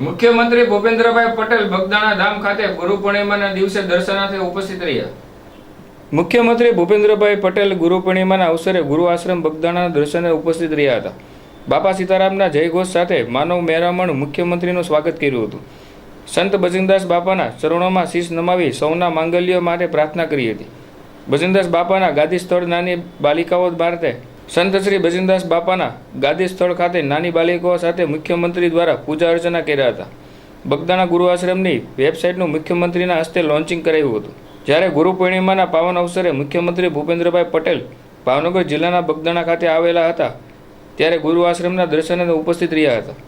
મુખ્યમંત્રી ભૂપેન્દ્રભાઈ પટેલ બગદાણા ધામ ખાતે ગુરુ પૂર્ણિમાના દિવસે દર્શનાર્થે ઉપસ્થિત રહ્યા. મુખ્યમંત્રી ભૂપેન્દ્રભાઈ પટેલ ગુરુ પૂર્ણિમાના અવસરે ગુરુ આશ્રમ બગદાણા દર્શને ઉપસ્થિત રહ્યા હતા. બાપા સીતારામના જયઘોષ સાથે માનવ મેરામણ મુખ્યમંત્રીનું સ્વાગત કર્યું હતું. સંત બજરંગદાસ બાપાના ચરણોમાં શીશ નમાવી સૌના માંગલ્યો માટે પ્રાર્થના કરી હતી. બજીનદાસ બાપાના ગાદી સ્થળ નાની બાલિકાઓ માટે સંત શ્રી બજરંગદાસ બાપાના ગાદી સ્થળ ખાતે નાની બાલિકાઓ સાથે મુખ્યમંત્રી દ્વારા પૂજા અર્ચના કર્યા હતા. બગદાણા ગુરુ આશ્રમની વેબસાઇટનું મુખ્યમંત્રીના હસ્તે લોન્ચિંગ કરાયું હતું. જ્યારે ગુરુ પૂર્ણિમાના પાવન અવસરે મુખ્યમંત્રી ભૂપેન્દ્રભાઈ પટેલ ભાવનગર જિલ્લાના બગદાણા ખાતે આવેલા હતા, ત્યારે ગુરુ આશ્રમના દર્શને ઉપસ્થિત રહ્યા હતા.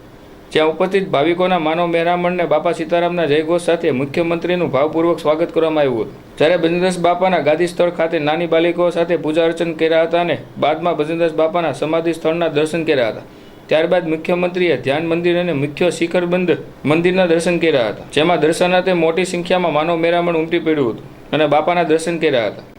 જ્યાં ઉપસ્થિત ભાવિકોના માનવ મહેરામણને બાપા સીતારામના જયઘોષ સાથે મુખ્યમંત્રીનું ભાવપૂર્વક સ્વાગત કરવામાં આવ્યું હતું. જ્યારે ભજનદાસ બાપાના ગાદી સ્થળ ખાતે નાની બાલિકાઓ સાથે પૂજા અર્ચન કર્યા હતા અને બાદમાં ભજનદાસ બાપાના સમાધિ સ્થળના દર્શન કર્યા હતા. ત્યારબાદ મુખ્યમંત્રીએ ધ્યાન મંદિર અને મુખ્ય શિખરબંધ મંદિરના દર્શન કર્યા હતા, જેમાં દર્શનાર્થે મોટી સંખ્યામાં માનવ મેરામણ ઉમટી પડ્યું હતું અને બાપાના દર્શન કર્યા હતા.